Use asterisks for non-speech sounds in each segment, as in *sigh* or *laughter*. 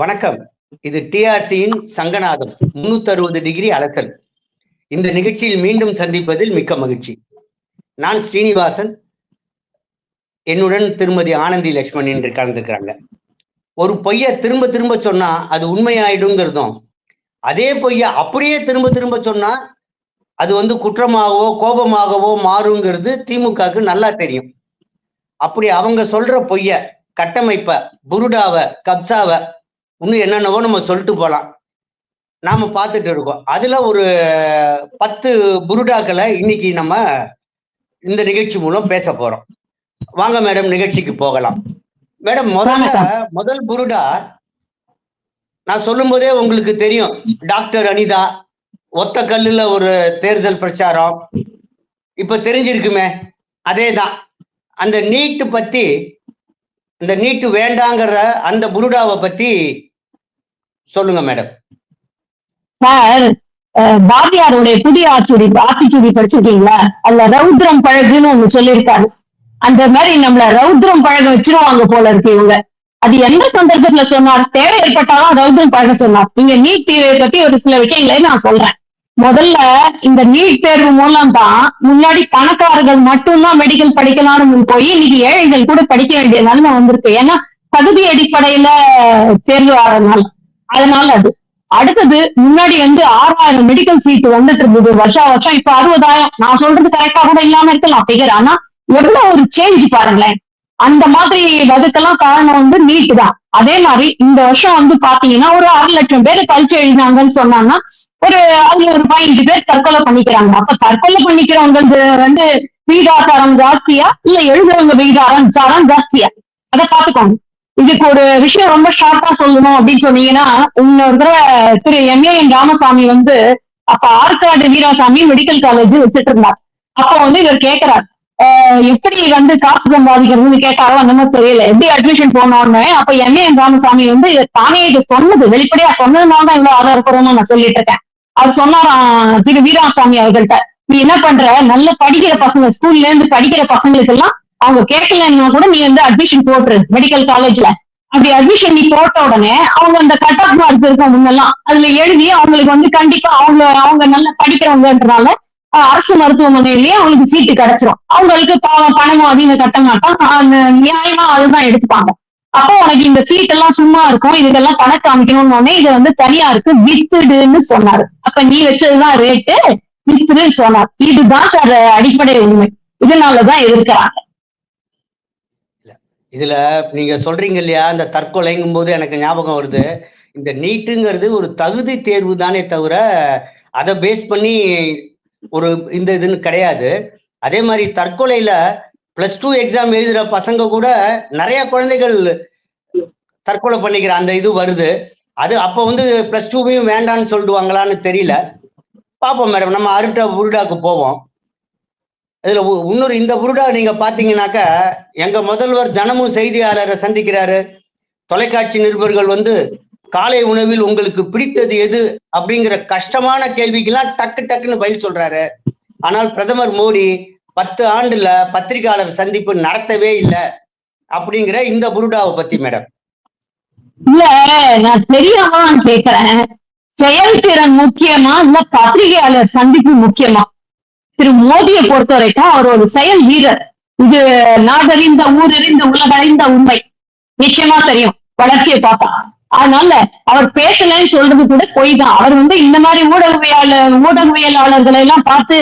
வணக்கம். இது டிஆர்சியின் சங்கநாதம் முன்னூத்தி அறுபது டிகிரி அலசல். இந்த நிகழ்ச்சியில் மீண்டும் சந்திப்பதில் மிக்க மகிழ்ச்சி. நான் ஸ்ரீனிவாசன். என்னுடன் திருமதி ஆனந்தி லட்சுமண் என்று கலந்துக்கிறாங்க. ஒரு பொய்ய திரும்ப திரும்ப சொன்னா அது உண்மையாயிடுங்கிறதும் அதே பொய்ய அப்படியே திரும்ப திரும்ப சொன்னா அது வந்து குற்றமாகவோ கோபமாகவோ மாறுங்கிறது திமுகவுக்கு நல்லா தெரியும். அப்படி அவங்க சொல்ற பொய்ய கட்டமைப்ப புருடாவை கப்சாவை இன்னும் என்னென்னவோ நம்ம சொல்லிட்டு போலாம். நாம பார்த்துட்டு இருக்கோம். அதுல ஒரு பத்து புருடாக்களை இன்னைக்கு நம்ம இந்த நிகழ்ச்சி மூலம் பேச போறோம். வாங்க மேடம் நிகழ்ச்சிக்கு போகலாம். மேடம் முதல்ல முதல் புருடா நான் சொல்லும் போதே உங்களுக்கு தெரியும். டாக்டர் அனிதா ஒத்த கல்லுல ஒரு தேர்தல் பிரச்சாரம். இப்ப தெரிஞ்சிருக்குமே அதேதான். அந்த நீட்டு பத்தி இந்த நீட்டு வேண்டாங்கிற அந்த புருடாவை பத்தி சொல்லுங்க மேடம் சார் அஹ், பாரதியாருடைய புதிய ஆட்சியுடி ஆத்திச்சூடி படிச்சிருக்கீங்களா? அதுல ரௌத்ரம் பழகுன்னு ஒண்ணு சொல்லியிருக்காரு. அந்த மாதிரி நம்மள ரௌத்ரம் பழக வச்சிருவாங்க போல இருக்கு இவங்க. அது எந்த சந்தர்ப்பத்துல சொன்னார்? தேவை ஏற்பட்டாலும் ரௌத்ரம் பழக சொன்னார். நீங்க நீட் தேர்வை பத்தி ஒரு சில விஷயங்களை நான் சொல்றேன். முதல்ல இந்த நீட் தேர்வு மூலம் தான் முன்னாடி பணக்காரர்கள் மட்டும்தான் மெடிக்கல் படிக்கலாம்னு போய் இன்னைக்கு ஏழைகள் கூட படிக்க வேண்டிய நிலைமை வந்திருக்கு. ஏன்னா தகுதி அடிப்படையில தேர்வு ஆறதுனால. அதனால அது. அடுத்தது முன்னாடி வந்து ஆறாயிரம் மெடிக்கல் சீட் வந்துட்டு இருந்தது வருஷா வருஷம். இப்ப அறுபதாயிரம். நான் சொல்றது கரெக்டா கூட இல்லாம இருக்கலாம் ஃபிகர் ஆனா எவ்வளவு ஒரு சேஞ்ச் பாருங்களேன். அந்த மாதிரி அதுக்கெல்லாம் காரணம் வந்து நீட் தான். அதே மாதிரி இந்த வருஷம் வந்து பாத்தீங்கன்னா ஒரு அரை லட்சம் பேர் பரிச்சை எழுதினாங்கன்னு சொன்னாங்கன்னா ஒரு அதுல ஒரு பதினஞ்சு பேர் தற்கொலை பண்ணிக்கிறாங்க. அப்ப தற்கொலை பண்ணிக்கிறவங்க வந்து வீதாசாரம் ஜாஸ்தியா இல்ல எழுதுறவங்க வீதாரம் சாரம் ஜாஸ்தியா? அதை பாத்துக்கோங்க இதுக்கு ஒரு விஷயம் ரொம்ப ஷார்ட்டா சொல்லணும் அப்படின்னு சொன்னீங்கன்னா இன்னொரு திரு எம் ஏ என் ராமசாமி வந்து அப்ப ஆற்காடு வீராசாமி மெடிக்கல் காலேஜ் வச்சுட்டு இருந்தார். அப்ப வந்து இவர் கேட்கிறார் எப்படி வந்து காசு சம்பாதிக்கிறதுன்னு கேட்டாரோ அந்த தெரியல. எப்படி அட்மிஷன் போனோன்னு? அப்ப எம்ஏஎன் என் ராமசாமி வந்து தானே இது சொன்னது வெளிப்படையா சொன்னதுனால தான் இவ்வளவு ஆதரவு நான் சொல்லிட்டு இருக்கேன். அவர் சொன்னாராம் திரு வீராசாமி அவர்கள்ட்ட நீ என்ன பண்ற? நல்ல படிக்கிற பசங்க ஸ்கூல்ல இருந்து படிக்கிற பசங்களுக்கு எல்லாம் அவங்க கேட்கலன்னா கூட நீ வந்து அட்மிஷன் போட்டுரு மெடிக்கல் காலேஜ்ல அப்படி அட்மிஷன் நீ போட்ட உடனே அவங்க அந்த கட் ஆஃப் மார்க் இருக்கும் முன்னெல்லாம். அதுல எழுதி அவங்களுக்கு வந்து கண்டிப்பா அவங்க அவங்க நல்லா படிக்கிறவங்கன்றனால அரசு மருத்துவமனையிலேயே அவங்களுக்கு சீட்டு கிடைச்சிரும். அவங்களுக்கு பாவம் பணமும் அதிகம் கட்ட மாட்டான் அந்த நியாயமா அதுதான் எடுத்துப்பாங்க. அப்போ உனக்கு இந்த சீட் எல்லாம் சும்மா இருக்கும். இதுக்கெல்லாம் பணம் காமிக்கணும்னு உடனே இது வந்து தனியாருக்கு வித்துடுன்னு சொன்னாரு. அப்ப நீ வச்சதுதான் ரேட்டு வித்துடுன்னு சொன்னார். இதுதான் சார் அடிப்படை உண்மை இதனாலதான் எதிர்க்கிறாங்க. இதுல நீங்க சொல்றீங்க இல்லையா இந்த தற்கொலைங்கும் போது எனக்கு ஞாபகம் வருது. இந்த நீட்டுங்கிறது ஒரு தகுதி தேர்வு தானே தவிர அதை பேஸ் பண்ணி ஒரு இந்த இதுன்னு கிடையாது. அதே மாதிரி தற்கொலையில பிளஸ் டூ எக்ஸாம் எழுதுற பசங்க கூட நிறைய குழந்தைகள் தற்கொலை பண்ணிக்கிற அந்த இது வருது. அது அப்போ வந்து பிளஸ் டூவையும் வேண்டான்னு சொல்லிடுவாங்களான்னு தெரியல. பார்ப்போம் மேடம் நம்ம அருட்டா உருடாக்கு போவோம். இதுல இன்னொரு இந்த புருடா நீங்க பாத்தீங்கன்னாக்க எங்க முதல்வர் தினமும் செய்தியாளரை சந்திக்கிறாரு. தொலைக்காட்சி நிருபர்கள் வந்து காலை உணவில் உங்களுக்கு பிடித்தது எது? அப்படிங்கிற கஷ்டமான கேள்விக்கெல்லாம் டக்கு டக்குன்னு பதில் சொல்றாரு. ஆனால் பிரதமர் மோடி பத்து ஆண்டுல பத்திரிகையாளர் சந்திப்பு நடத்தவே இல்லை. அப்படிங்கிற இந்த புருடாவை பத்தி மேடம். இல்ல நான் தெரியாம கேக்குறேன். செயல்திறன் முக்கியமா இல்ல பத்திரிகையாளர் சந்திப்பு முக்கியமா? திரு மோடியை பொறுத்த வரைக்கும் அவர் ஒரு செயல் வீரர். இது நாடறிந்த ஊரறிந்த உலகறிந்த உண்மை. நிச்சயமா தெரியும். வளர்ச்சியை பார்த்தா அதனால அவர் பேசலன்னு சொல்றது கூட பொய் தான் அவர் வந்து இந்த மாதிரி ஊடகவியலாளர் ஊடகவியலாளர்களை எல்லாம் பார்த்து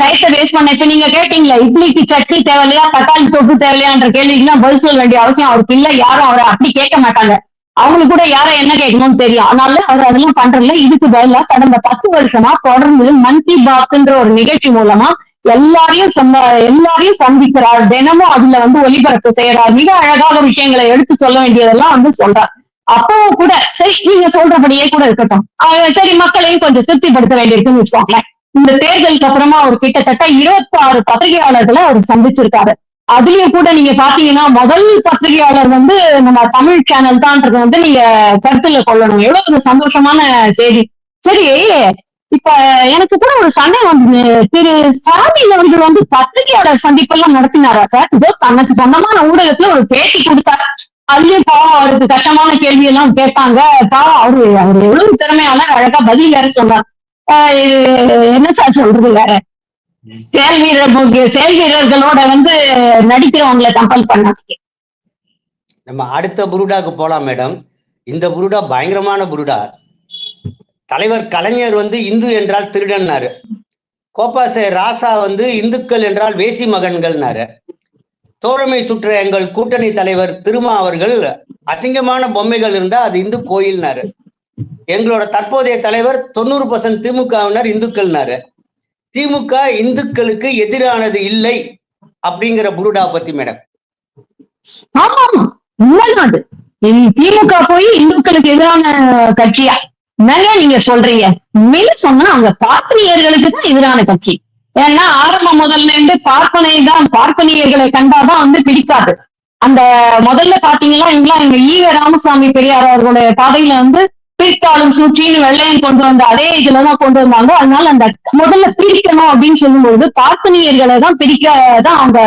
டயத்தை வேஸ்ட் பண்ண இப்ப நீங்க கேட்டீங்களா இட்லிக்கு சட்னி தேவையில்லையா தக்காளி தொப்பு தேவையில்லையான்ற கேள்விக்கெல்லாம் பதில் சொல்ல வேண்டிய அவசியம் அவருக்கு இல்ல. யாரும் அவரை அப்படி கேட்க மாட்டாங்க. அவங்களுக்கு கூட யாரை என்ன கேட்கணும்னு தெரியும். அதனால அவர் அதெல்லாம் பண்றதுல இதுக்கு பதிலா கடந்த பத்து வருஷமா தொடர்ந்து மன் கி பாத்ன்ற ஒரு நிகழ்ச்சி மூலமா எல்லாரையும் சம்ப எல்லாரையும் சந்திக்கிறார். தினமும் அதுல வந்து ஒளிபரப்பு செய்யறார் மிக அழகாக விஷயங்களை எடுத்து சொல்ல வேண்டியதெல்லாம் வந்து சொல்றார். அப்பவும் கூட சரி நீங்க சொல்றபடியே கூட இருக்கட்டும். சரி மக்களையும் கொஞ்சம் திருப்திப்படுத்த வேண்டியிருக்குன்னு வச்சுக்கோங்களேன். இந்த தேர்தலுக்கு அப்புறமா அவர் கிட்டத்தட்ட இருபத்தி ஆறு பத்திரிகையாளர்களை அவர் சந்திச்சிருக்காரு. அதுலயும் கூட நீங்க பாத்தீங்கன்னா முதல் பத்திரிகையாளர் வந்து நம்ம தமிழ் சேனல் தான்ன்றது வந்து நீங்க கருத்துல கொள்ளணும். எவ்வளவு ஒரு சந்தோஷமான செய்தி. சரி இப்ப எனக்கு கூட ஒரு சந்தேகம் வந்து திரு ஸ்டாலின் அவர்கள் வந்து பத்திரிகையாளர் சந்திப்பெல்லாம் நடத்தினாரா சார் இதோ தனக்கு சொந்தமான ஊடகத்துல ஒரு பேட்டி கொடுத்தார். அதுலயும் பாவம் அவருக்கு கஷ்டமான கேள்வி எல்லாம் கேட்பாங்க. பாவம் அவரு அவர் எவ்வளவு திறமையால அழகா பதில் வேற சொன்னார். என்ன சார் சொல்றது வேற? செயல் வீரர் செயல் வீரர்களோட வந்து நடிக்கிறவங்களை கம்பல் பண்ணாதீங்க. நம்ம அடுத்த புருடாக்கு போலாம் மேடம். இந்த புருடா பயங்கரமான புருடா. தலைவர் கலைஞர் வந்து இந்து என்றால் திருடன்னாரு. கோபாசே ராசா வந்து இந்துக்கள் என்றால் வேசி மகன்கள்னாரு. தோழமை சுற்ற எங்கள் கூட்டணி தலைவர் திருமா அவர்கள் அசிங்கமான பொம்மைகள் இருந்தா அது இந்து கோயில்னாரு. எங்களோட தற்போதைய தலைவர் தொண்ணூறு பர்சன்ட் திமுகவினர் இந்துக்கள்னாரு. திமுக இந்துக்களுக்கு எதிரானது இல்லை அப்படிங்கிற புருடா பத்தி மேடம். ஆமா ஆமா. உண்மைதான் திமுக போய் இந்துக்களுக்கு எதிரான கட்சியா? என்னங்க நீங்க சொல்றீங்க? மேல சொன்னா அவங்க பார்ப்பனியர்களுக்கு தான் எதிரான கட்சி. ஏன்னா ஆரம்பம் முதல்ல இருந்து பார்ப்பனை தான் பார்ப்பனியர்களை கண்டாதான் வந்து பிடிக்காது. அந்த முதல்ல பாத்தீங்கன்னா இவங்களாம் எங்க ஈவ ராமசாமி பெரியார் அவர்களுடைய பாதையில வந்து பிற்காலம் சூழ்ச்சின்னு வெள்ளையன் கொண்டு வந்த அதே இதுலதான் கொண்டு வந்தாங்க. அதனால அந்த முதல்ல பிரிக்கணும் அப்படின்னு சொல்லும்போது பார்ப்பனியர்களை தான் பிரிக்க தான் அவங்க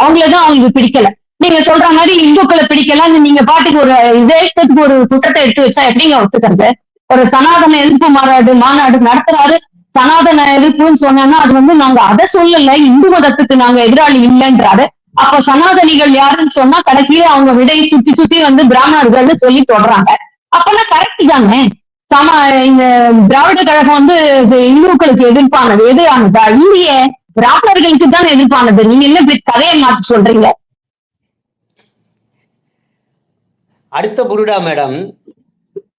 அவங்களதான் அவங்களுக்கு பிடிக்கல நீங்க சொல்ற மாதிரி இந்துக்களை பிடிக்கல நீங்க பாட்டுக்கு ஒரு இதே இஷ்டத்துக்கு ஒரு குற்றத்தை எடுத்து வச்சா எப்படிங்க ஒத்துக்கிறது? ஒரு சனாதன எதிர்ப்பு மாநாடு மாநாடு நடத்துறாரு. சனாதன எதிர்ப்புன்னு சொன்னா அது வந்து நாங்க அதை சொல்லல இந்து மதத்துக்கு நாங்க எதிராளி இல்லைன்றாரு. அப்ப சனாதனிகள் யாருன்னு சொன்னா கடைசியில அவங்க விடையை சுத்தி சுத்தி வந்து பிராமணர்கள்னு சொல்லி தொடறாங்க அப்பெல்லாம் கரெக்ட் தானே சம இந்த திராவிட கழகம் வந்து இந்துக்களுக்கு எதிர்ப்பானது. எதிரானதா இந்திய பிராமணர்களுக்கு தான் எதிர்ப்பானது. நீங்க என்ன கதையை மாத்தி சொல்றீங்க? அடுத்த புருடா மேடம்.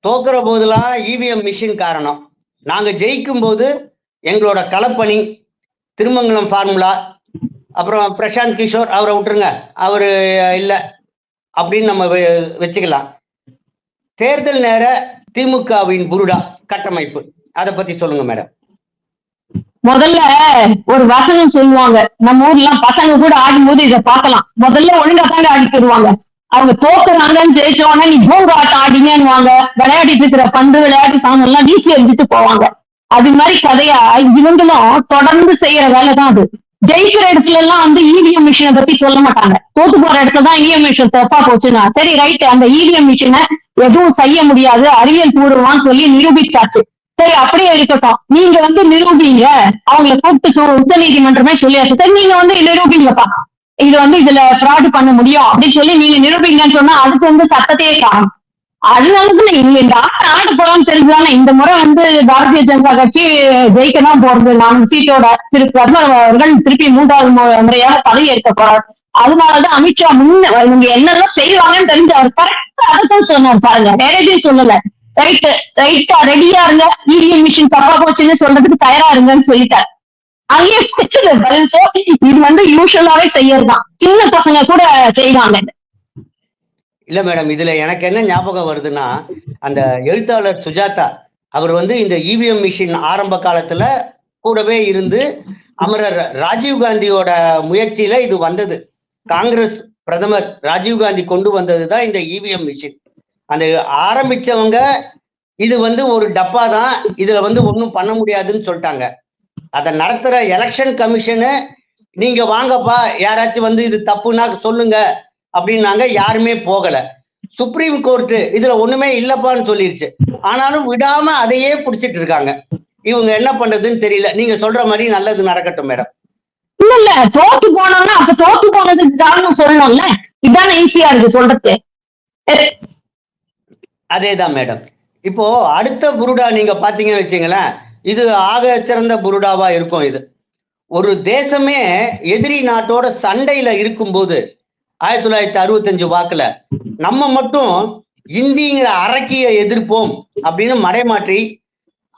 தோக்குற போதெல்லாம் இவிஎம் மிஷின் காரணம். நாங்க ஜெயிக்கும் போது எங்களோட களப்பணி திருமங்கலம் ஃபார்முலா அப்புறம் பிரசாந்த் கிஷோர் அவரை விட்டுருங்க. அவரு இல்ல அப்படின்னு நம்ம வச்சுக்கலாம். தேர்தல் நேர திமுகவின் புருடா கட்டமைப்பு. அதை பத்தி சொல்லுங்க மேடம். முதல்ல ஒரு வசனம் சொல்லுவாங்க. நம்ம ஊர்ல பசங்க கூட ஆடும்போது இதை பார்க்கலாம். முதல்ல ஒழுங்கா தாங்க தருவாங்க அவங்க தோக்குறாங்கன்னு ஜெயிச்சோன்னா நீ பூங்க ஆட்டம் ஆடிங்கன்னுவாங்க விளையாடிட்டு இருக்கிற பந்து விளையாட்டு சாமம் எல்லாம் வீசி எரிஞ்சிட்டு போவாங்க. அது மாதிரி கதையா இவங்களும் தொடர்ந்து செய்யற வேலை தான் அது. ஜெயிக்கிற இடத்துல எல்லாம் வந்து இவிஎம் மிஷினை பத்தி சொல்ல மாட்டாங்க. தோத்து போற இடத்துல தான் இவிஎம் மிஷின் தப்பா போச்சுன்னா சரி ரைட் அந்த இவிஎம் மிஷினை எதுவும் செய்ய முடியாது அறிவியல் பூர்வமான்னு சொல்லி நிரூபிச்சாச்சு. சரி அப்படியே இருக்கட்டும். நீங்க வந்து நிரூபிங்க. அவங்கள கூப்பிட்டு உச்ச நீதிமன்றமே சொல்லியாச்சு. சரி நீங்க வந்து நிரூபிங்கப்பா. இது வந்து இதுல ஃப்ராடு பண்ண முடியும் அப்படின்னு சொல்லி நீங்க நிரூபிங்கன்னு சொன்னா அதுக்கு வந்து சட்டத்தையே காணும். அதனாலதான் இங்க இந்த ஆட்ட ஆடு போறான்னு தெரிஞ்சுதானே இந்த முறை வந்து பாரதிய ஜனதா கட்சி ஜெயிக்க தான் போறது. நான்கு சீட்டோட திரு பிரதமர் அவர்கள் திருப்பி மூன்றாவது முறையாக பதவி ஏற்க போறாரு. அதனாலதான் அமித்ஷா முன்ன இவங்க என்னெல்லாம் செய்வாங்கன்னு தெரிஞ்சு அவர் கரெக்டா அதைத்தான் சொன்னார் பாருங்க. வேற எதையும் சொல்லல. ரைட் ரைட்டா ரெடியா இருங்க. இவிஎம் மிஷின் தப்பா போச்சுன்னு சொல்றதுக்கு தயாரா இருங்கன்னு சொல்லிட்டார். அங்கேயே பிடிச்சது பதில் இது வந்து யூஸ்வலாவே செய்யறதுதான். சின்ன பசங்க கூட செய்வாங்க. இல்ல மேடம் இதுல எனக்கு என்ன ஞாபகம் வருதுன்னா அந்த எழுத்தாளர் சுஜாதா அவர் வந்து இந்த இவிஎம் மிஷின் ஆரம்ப காலத்துல கூடவே இருந்து அமரர் ராஜீவ் காந்தியோட முயற்சியில இது வந்தது. காங்கிரஸ் பிரதமர் ராஜீவ் காந்தி கொண்டு வந்தது தான் இந்த இவிஎம் மிஷின் அந்த ஆரம்பிச்சவங்க இது வந்து ஒரு டப்பா தான் இதுல வந்து ஒன்றும் பண்ண முடியாதுன்னு சொல்லிட்டாங்க. அதை நடத்துற எலெக்ஷன் கமிஷனு நீங்க வாங்கப்பா யாராச்சும் வந்து இது தப்புன்னா சொல்லுங்க அப்படின்னாங்க யாருமே போகல. சுப்ரீம் கோர்ட் இதுல ஒண்ணுமே இல்லப்பான்னு சொல்லிடுச்சு ஆனாலும் விடாம அதையே பிடிச்சிட்டு இருக்காங்க. இவங்க என்ன பண்றதுன்னு தெரியல. நீங்க சொல்ற மாதிரி நல்லது நடக்கட்டும் மேடம். இல்ல இல்ல. தோத்து போனோம்னா அப்ப தோத்து போனதுக்கு காரணம் சொல்லணும்ல? இதானே ஈஸியா இருக்கு சொல்றது அதேதான் மேடம் இப்போ அடுத்த புருடா நீங்க பாத்தீங்கன்னு வச்சுங்களேன் இது ஆக சிறந்த புருடாவா இருக்கும் இது. ஒரு தேசமே எதிரி நாட்டோட சண்டையில இருக்கும்போது ஆயிரத்தி தொள்ளாயிரத்தி அறுபத்தஞ்சு வாக்குல நம்ம மட்டும் இந்திங்கிற அரக்கிய எதிர்ப்போம் அப்படின்னு மடைமாற்றி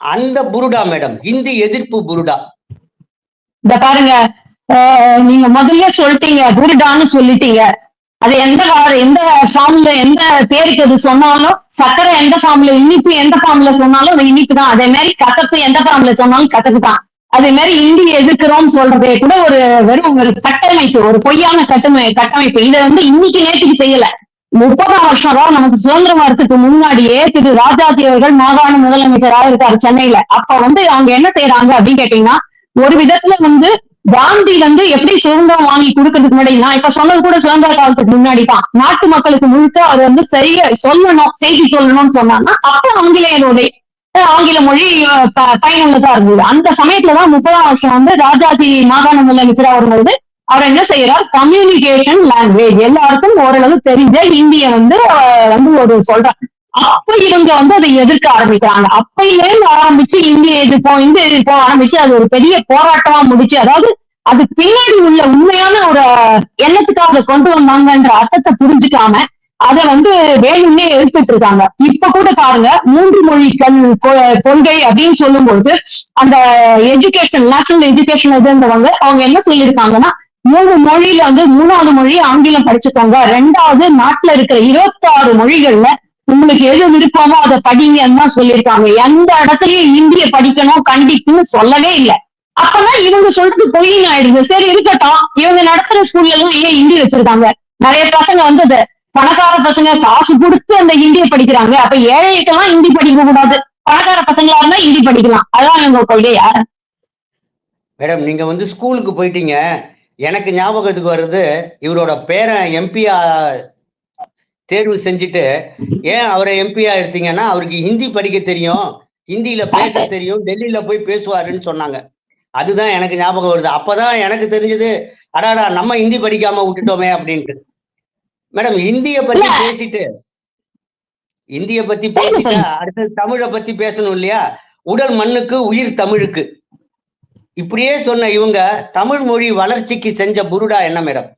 அந்த புருடா மேடம் இந்தி எதிர்ப்பு புருடா. இந்த பாருங்க. நீங்க முதல்ல சொல்லிட்டீங்க குருடான்னு சொல்லிட்டீங்க. அது எந்த எந்த ஃபார்ம்ல எந்த பேருக்கு அது சொன்னாலும் சக்கரை எந்த ஃபார்ம்ல இனிப்பு எந்த ஃபார்ம்ல சொன்னாலும் அது இனிப்பு தான் அதே மாதிரி கசப்பு எந்த ஃபார்ம்ல சொன்னாலும் கசப்பு தான் அதே மாதிரி இந்தி எதிர்க்கிறோம்னு சொல்றதே கூட ஒரு வெறும் ஒரு கட்டமைப்பு ஒரு பொய்யான கட்டமை கட்டமைப்பு. இதை வந்து இன்னைக்கு நேற்றுக்கு செய்யல. முப்பதாம் வருஷம் தான் நமக்கு சுதந்திரம் வரத்துக்கு முன்னாடியே திரு ராஜாஜி அவர்கள் மாகாண முதலமைச்சராக இருக்காரு சென்னையில. அப்ப வந்து அவங்க என்ன செய்யறாங்க அப்படின்னு கேட்டீங்கன்னா ஒரு விதத்துல வந்து காந்தி வந்து எப்படி சுதந்திரம் வாங்கி கொடுக்கறதுக்கு முன்னாடி நான் இப்ப சொன்னது கூட சுதந்திர காலத்துக்கு முன்னாடி தான். நாட்டு மக்களுக்கு முழுக்க அவர் வந்து சரிய சொல்லணும் செய்தி சொல்லணும்னு சொன்னாங்கன்னா அப்ப ஆங்கிலேயருடைய ஆங்கில மொழி ப- பயனுள்ளதா இருந்தது. அந்த சமயத்துலதான் முப்பதாம் வருஷம் வந்து ராஜாஜி மாகாண முதலமைச்சரா வரும்போது அவர் என்ன செய்யறார்? கம்யூனிகேஷன் லாங்குவேஜ் எல்லாருக்கும் ஓரளவு தெரிஞ்ச ஹிந்திய வந்து வந்து ஒரு சொல்றார். அப்ப இவங்க வந்து அதை எதிர்க்க ஆரம்பிக்கிறாங்க. அப்பையில ஆரம்பிச்சு இந்திய எதிர்ப்போம் இந்திய எதிர்ப்போம். ஆரம்பிச்சு அது ஒரு பெரிய போராட்டமா முடிச்சு அதாவது அது பின்னாடி உள்ள உண்மையான ஒரு எண்ணத்துக்காக அதை கொண்டு வந்தாங்கன்ற அர்த்தத்தை புரிஞ்சுக்காம அதை வந்து வேணும்னே எதிர்த்துட்டு இருக்காங்க. இப்ப கூட பாருங்க மூன்று மொழி கல் கொ- கொள்கை அப்படின்னு சொல்லும்போது அந்த எஜுகேஷன் நேஷனல் எஜுகேஷன் இருந்தவங்க அவங்க என்ன சொல்லியிருக்காங்கன்னா மூணு மொழியில வந்து மூணாவது மொழி ஆங்கிலம் படிச்சுக்கோங்க. ரெண்டாவது நாட்டுல இருக்கிற இருபத்தாறு மொழிகள்ல உங்களுக்கு எது விருப்பமோ அதை படிங்கன்னு தான் சொல்லியிருக்காங்க. எந்த இடத்துலயும் இந்திய படிக்கணும் கண்டிப்புன்னு சொல்லவே இல்லை. அப்பதான் இவங்க சொல்றது பொய்ன்னு ஆயிடுது. சரி இருக்கட்டும். இவங்க நடத்துற ஸ்கூல்ல எல்லாம் ஏன் ஹிந்தி வச்சிருக்காங்க? நிறைய பசங்க வந்து அது பணக்கார பசங்க காசு கொடுத்து அந்த ஹிந்தியை படிக்கிறாங்க. அப்ப ஏழைக்கெல்லாம் ஹிந்தி படிக்க கூடாது. பணக்கார பசங்களா இருந்தா ஹிந்தி படிக்கலாம். அதான் எங்க கொள்கையா மேடம் நீங்க வந்து ஸ்கூலுக்கு போயிட்டீங்க. எனக்கு ஞாபகத்துக்கு வருது இவரோட பேரன் எம்பியா தேர்வு செஞ்சுட்டு ஏன் அவரை எம்பியா எடுத்தீங்கன்னா அவருக்கு ஹிந்தி படிக்க தெரியும் ஹிந்தியில பேச *laughs* தெரியும் டெல்லியில போய் பேசுவாருன்னு சொன்னாங்க. அதுதான் எனக்கு ஞாபகம் வருது. அப்பதான் எனக்கு தெரிஞ்சது அடாடா நம்ம ஹிந்தி படிக்காம விட்டுட்டோமே அப்படின்ட்டு. மேடம் ஹிந்திய பத்தி. பேசிட்டு இந்திய பத்தி பேசிட்டா *laughs* அடுத்தது தமிழை பத்தி பேசணும் இல்லையா? உடல் மண்ணுக்கு உயிர் தமிழுக்கு. இப்படியே சொன்ன இவங்க தமிழ் மொழி வளர்ச்சிக்கு செஞ்ச புருடா என்ன மேடம்?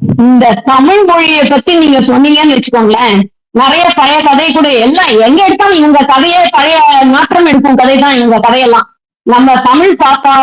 இந்த தமிழ் மொழியை பத்தி நீங்க சொன்னீங்கன்னு வச்சுக்கோங்களேன் நிறைய பழைய கதை கூட எல்லாம் எங்க எடுத்தாலும் இவங்க கதையே பழைய மாற்றம் எடுக்கும் கதை தான் இவங்க கதையெல்லாம். நம்ம தமிழ் தாத்தா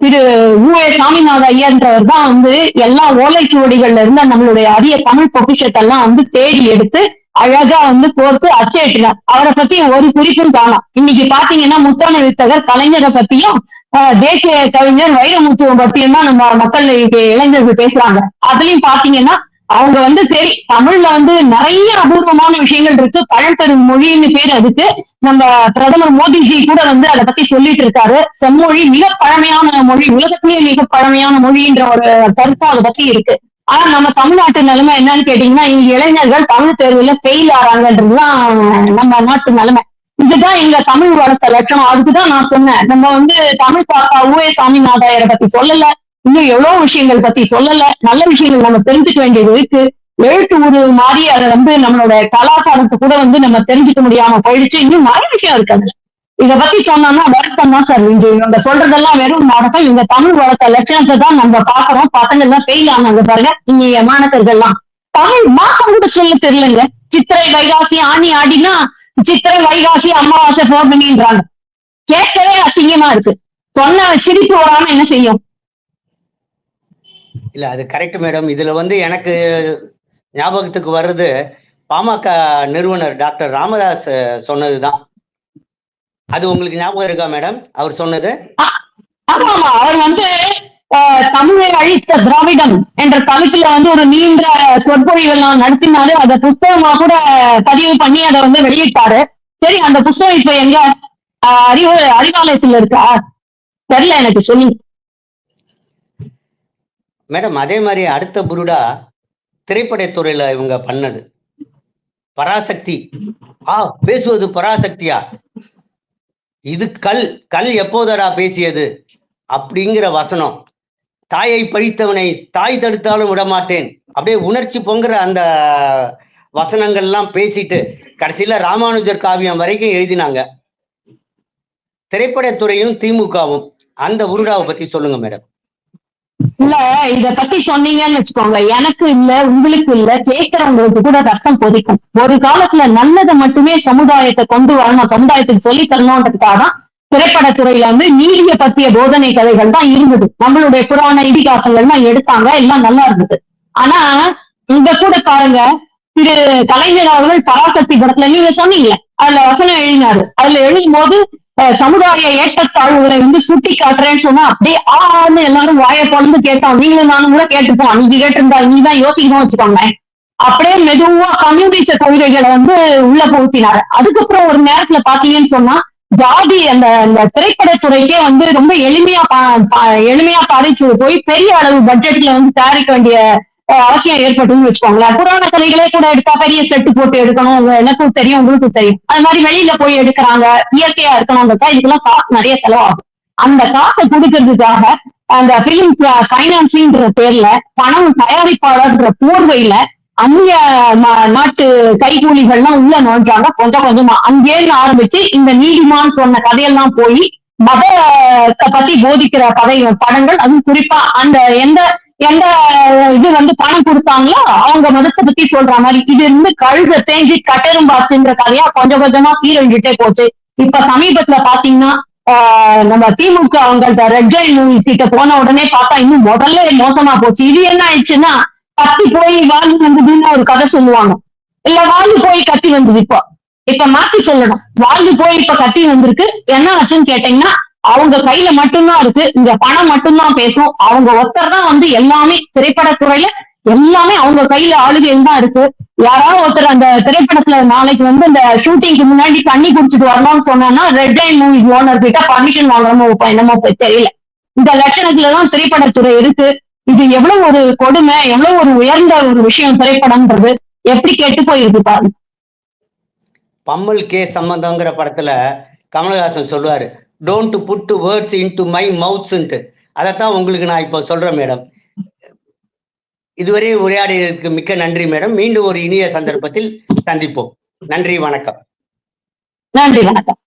திரு உ ஏ சாமிநாத ஐயன்றவர் தான் வந்து எல்லா ஓலைச்சுவடிகள்ல இருந்து நம்மளுடைய அரிய தமிழ் பொக்கிஷத்தெல்லாம் வந்து தேடி எடுத்து அழகா வந்து கோர்த்து அச்சிட்டுறார் அவரை பத்தி ஒரு குறிப்பும் காணும். இன்னைக்கு பாத்தீங்கன்னா முத்தமிழ் வித்தகர் கலைஞரை பத்தியும் ஆஹ், தேசிய கவிஞர் வைரமுத்துவம் பத்தியும் தான் நம்ம மக்கள் இளைஞர்கள் பேசுறாங்க. அதுலயும் பாத்தீங்கன்னா அவங்க வந்து சரி தமிழ்ல வந்து நிறைய அபூர்வமான விஷயங்கள் இருக்கு. பழம்பெரும் மொழின்னு பேர் அதுக்கு. நம்ம பிரதமர் மோடிஜி கூட வந்து அதை பத்தி சொல்லிட்டு இருக்காரு. செம்மொழி மிக பழமையான மொழி உலகத்திலேயே மிக பழமையான மொழின்ற ஒரு கருத்தும் அதை பத்தி இருக்கு. ஆனா நம்ம தமிழ்நாட்டு நிலைமை என்னன்னு கேட்டீங்கன்னா இங்க இளைஞர்கள் தமிழ் தேர்வுல ஃபெயில் ஆறாங்கன்றதுதான் நம்ம நாட்டு நிலைமை. இதுதான் எங்க தமிழ் வளர்த்த லட்சணம். அதுக்குதான் நான் சொன்னேன். நம்ம வந்து தமிழ் தாத்தா ஊஏ சாமிநாதாயரை பத்தி சொல்லல. இன்னும் எவ்வளவு விஷயங்கள் பத்தி சொல்லல. நல்ல விஷயங்கள் நம்ம தெரிஞ்சுக்க வேண்டியது இருக்கு. எழுத்து ஒரு மாதிரி அதை வந்து நம்மளோட கலாச்சாரத்தை கூட வந்து நம்ம தெரிஞ்சுக்க முடியாம போயிடுச்சு. இன்னும் நிறைய விஷயம் இருக்கு அதுல. இத பத்தி சொன்னோம்னா வருத்தம் தான் சார். இங்க இவங்க சொல்றதெல்லாம் வெறும் நடக்கும் இவங்க தமிழ் வளர்த்த லட்சணத்தை தான் நம்ம பாக்குறோம் பசங்க எல்லாம் ஃபெயில் ஆனாங்க பாருங்க. இங்க மாணவர்கள்லாம் தமிழ் மாசம் கூட சொல்ல தெரியலங்க. சித்திரை வைகாசி ஆணி ஆடினா சித்திரை வைகாசி அமாவாசை பௌர்ணமின்றாங்க. கேட்கவே அசிங்கமா இருக்கு. சொன்ன சிரிப்பு வராம என்ன செய்யும்? இல்ல அது கரெக்ட் மேடம் இதுல வந்து எனக்கு ஞாபகத்துக்கு வர்றது பாமக நிறுவனர் டாக்டர் ராமதாஸ் சொன்னதுதான். அது உங்களுக்கு ஞாபகம் இருக்கா மேடம் அவர் சொன்னது? ஆமா ஆமா அவர் வந்து தமிழை அழித்த திராவிடம் என்ற தலைப்புல வந்து ஒரு நீண்ட சொற்பொழிவெல்லாம் நடத்தினாரு. அதை புஸ்தகமா கூட பதிவு பண்ணி அதை வந்து வெளியிட்டாரு. சரி அந்த புஸ்தகம் இப்ப எங்க அறிவு அறிவாலயத்துல இருக்கா? தெரியல எனக்கு சொல்லி. மேடம் அதே மாதிரி அடுத்த புருடா திரைப்படத்துறையில இவங்க பண்ணது. பராசக்தி. ஆ பேசுவது பராசக்தியா? இது கல் கல் எப்போதடா பேசியது? அப்படிங்கிற வசனம். தாயை பழித்தவனை தாய் தடுத்தாலும் விடமாட்டேன். அப்படியே உணர்ச்சி பொங்குற அந்த வசனங்கள்லாம் பேசிட்டு கடைசியில ராமானுஜர் காவியம் வரைக்கும் எழுதினாங்க. திரைப்படத்துறையும் திமுகவும் அந்த உருடாவை பத்தி சொல்லுங்க மேடம். இல்ல இத பத்தி சொன்னீங்கன்னு வச்சுக்கோங்க. எனக்கு இல்ல உங்களுக்கு இல்ல கேட்கறவங்களுக்கு கூட ரத்தம் கொதிக்கும். ஒரு காலத்துல நல்லதை மட்டுமே சமுதாயத்தை கொண்டு வரணும் சமுதாயத்துக்கு சொல்லி தரணும்ன்றதுக்காக தான் திரைப்படத்துறையில வந்து நீதியை பத்திய போதனை கதைகள் தான் இருந்தது. நம்மளுடைய புராண இதிகாசங்கள்லாம் எடுத்தாங்க எல்லாம் நல்லா இருந்தது. ஆனா இங்க கூட பாருங்க திரு கலைஞர் அவர்கள் பராசக்தி படத்துல நீங்க சொன்னீங்க அதுல வசனம் எழுதினாரு. அதுல எழுதும் போது சமுதாய ஏற்றத்தாழ்வுகளை வந்து சுட்டி காட்டுறேன்னு சொன்னா அப்படியே ஆன்னு எல்லாரும் வாயை தொடர்ந்து கேட்டோம் நீங்களும் நானும் கூட கேட்டுப்போம் நீங்க கேட்டிருந்தா நீ தான் யோசிக்கணும் வச்சுக்கோங்களேன். அப்படியே மெதுவா கம்யூனிச கொள்கைகளை வந்து உள்ள புகுத்தினாரு. அதுக்கப்புறம் ஒரு நேரத்துல பாத்தீங்கன்னு சொன்னா ஜாதி அந்த அந்த திரைப்படத்துறைக்கே வந்து ரொம்ப எளிமையா பா- எளிமையா பாதிச்சு போய் பெரிய அளவு பட்ஜெட்ல வந்து தயாரிக்க வேண்டிய அவசியம் ஏற்பட்டுன்னு வச்சுக்கோங்களேன். புராண கதைகளே கூட எடுத்தா பெரிய செட்டு போட்டு எடுக்கணும். எனக்கும் தெரியும் உங்களுக்கும் தெரியும். அது மாதிரி வெளியில போய் எடுக்கிறாங்க. இயற்கையா இருக்கணுங்கிறதா இதுக்கெல்லாம் காசு நிறைய செலவாகும். அந்த காசை கொடுக்கறதுக்காக அந்த பிலிம் பைனான்சிங்ன்ற பேர்ல பணம் தயாரிப்பாளர்ன்ற போர்வையில அந்நிய நாட்டு கைகூலிகள்லாம் உள்ள நோன்றாங்க கொஞ்சம் கொஞ்சமா. அங்கேருந்து ஆரம்பிச்சு இந்த நீதிமான் சொன்ன கதையெல்லாம் போய் மதத்தை பத்தி போதிக்கிற கதை படங்கள் அதுவும் குறிப்பா அந்த எந்த எந்த இது வந்து பணம் கொடுத்தாங்களோ அவங்க மதத்தை பத்தி சொல்ற மாதிரி. இது இருந்து கழுத தேஞ்சி கட்டெரும்பாச்சுங்கிற கதையா கொஞ்சம் கொஞ்சமா சீரழிஞ்சுட்டே போச்சு. இப்ப சமீபத்துல பாத்தீங்கன்னா நம்ம திமுக அவங்கள்ட்ட ரெட் ஜெயின் மூவிஸ் கிட்ட போன உடனே பார்த்தா இன்னும் முதல்ல மோசமா போச்சு. இது என்ன ஆயிடுச்சுன்னா கத்தி போய் வாங்கி வந்ததுன்னு ஒரு கதை சொல்லுவாங்க. இல்ல வாங்கி போய் கத்தி வந்தது இப்போ. இப்ப மாத்தி சொல்லணும். வாங்கி போய் இப்ப கத்தி வந்திருக்கு. என்ன ஆச்சுன்னு கேட்டீங்கன்னா அவங்க கையில மட்டும்தான் இருக்கு இந்த பணம் மட்டும்தான் பேசும். அவங்க ஒருத்தர் தான் வந்து எல்லாமே திரைப்படத்துறையில எல்லாமே அவங்க கையில ஆளுகையில் தான் இருக்கு. யாராவது ஒருத்தர் அந்த திரைப்படத்துல நாளைக்கு வந்து இந்த ஷூட்டிங்க்கு முன்னாடி தண்ணி குடிச்சிட்டு வரணும்னு சொன்னோம்னா ரெட் லைன் மூவிஸ் ஓனர் கிட்ட பர்மிஷன் வாங்கணுமோ என்னமோ தெரியல. இந்த லட்சணத்துல தான் திரைப்படத்துறை இருக்கு. இது எவ்வளவு ஒரு கொடுமை எவ்வளவு ஒரு உயர்ந்த ஒரு விஷயம் திரைப்படம்ன்றது. எப்படி கெட்டு போயிருக்கு பாருங்க. பம்மல் கே சம்பந்தங்கிற படத்துல கமலஹாசன் சொல்லுவாரு don't put words into my மவுத்ஸ்ன்ட்டு அதைத்தான் உங்களுக்கு நான் இப்போ சொல்றேன் மேடம். இதுவரை உரையாடியதற்கு மிக்க நன்றி மேடம். மீண்டும் ஒரு இனிய சந்தர்ப்பத்தில் சந்திப்போம். நன்றி வணக்கம். நன்றி வணக்கம்.